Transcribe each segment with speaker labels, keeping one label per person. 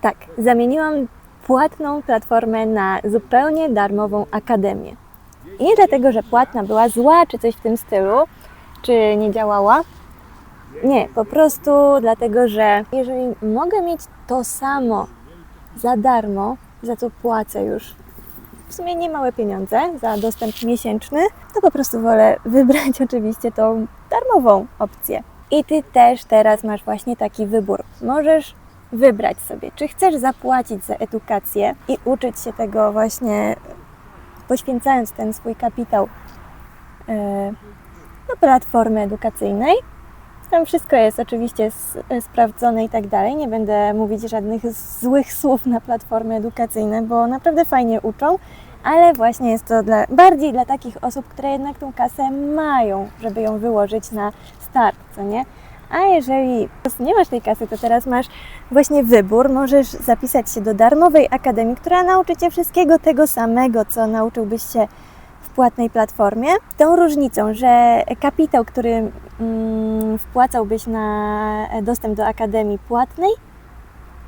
Speaker 1: Tak, zamieniłam płatną platformę na zupełnie darmową akademię. I nie dlatego, że płatna była zła, czy coś w tym stylu, czy nie działała. Nie, po prostu dlatego, że jeżeli mogę mieć to samo za darmo, za co płacę już w sumie nie małe pieniądze za dostęp miesięczny, to po prostu wolę wybrać oczywiście tą darmową opcję. I Ty też teraz masz właśnie taki wybór. Możesz wybrać sobie, czy chcesz zapłacić za edukację i uczyć się tego właśnie poświęcając ten swój kapitał e, do platformy edukacyjnej. Tam wszystko jest oczywiście s- sprawdzone i tak dalej. Nie będę mówić żadnych złych słów na platformy edukacyjne, bo naprawdę fajnie uczą, ale właśnie jest to dla, bardziej dla takich osób, które jednak tą kasę mają, żeby ją wyłożyć na start, co nie? A jeżeli nie masz tej kasy, to teraz masz właśnie wybór. Możesz zapisać się do darmowej akademii, która nauczy Cię wszystkiego tego samego, co nauczyłbyś się w płatnej platformie. Tą różnicą, że kapitał, który mm, wpłacałbyś na dostęp do akademii płatnej,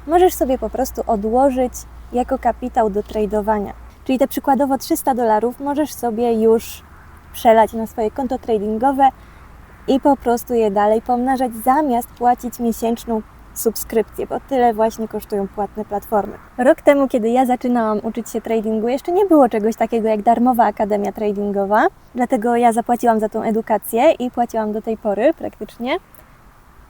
Speaker 1: możesz sobie po prostu odłożyć jako kapitał do tradowania. Czyli te przykładowo 300 dolarów możesz sobie już przelać na swoje konto tradingowe i po prostu je dalej pomnażać zamiast płacić miesięczną subskrypcję, bo tyle właśnie kosztują płatne platformy. Rok temu, kiedy ja zaczynałam uczyć się tradingu, jeszcze nie było czegoś takiego jak darmowa akademia tradingowa, dlatego ja zapłaciłam za tą edukację i płaciłam do tej pory praktycznie,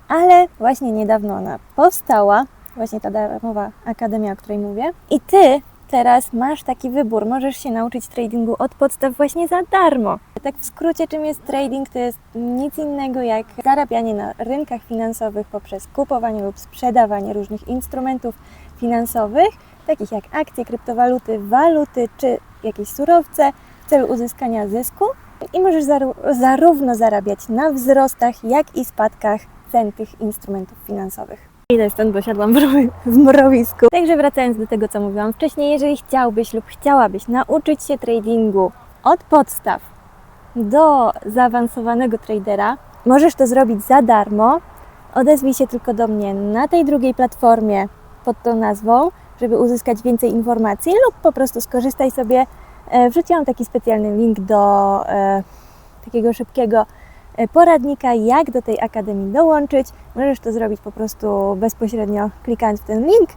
Speaker 1: ale właśnie niedawno ona powstała, właśnie ta darmowa akademia, o której mówię. I ty teraz masz taki wybór, możesz się nauczyć tradingu od podstaw właśnie za darmo. Tak w skrócie, czym jest trading, to jest nic innego jak zarabianie na rynkach finansowych poprzez kupowanie lub sprzedawanie różnych instrumentów finansowych, takich jak akcje, kryptowaluty, waluty czy jakieś surowce w celu uzyskania zysku. I możesz zarówno zarabiać na wzrostach, jak i spadkach cen tych instrumentów finansowych. Idę stąd, bo siadłam w, mrowi- w mrowisku. Także wracając do tego, co mówiłam wcześniej, jeżeli chciałbyś lub chciałabyś nauczyć się tradingu od podstaw do zaawansowanego tradera, możesz to zrobić za darmo. Odezwij się tylko do mnie na tej drugiej platformie pod tą nazwą, żeby uzyskać więcej informacji lub po prostu skorzystaj sobie. E, Wrzuciłam taki specjalny link do e, takiego szybkiego poradnika, jak do tej akademii dołączyć. Możesz to zrobić po prostu bezpośrednio klikając w ten link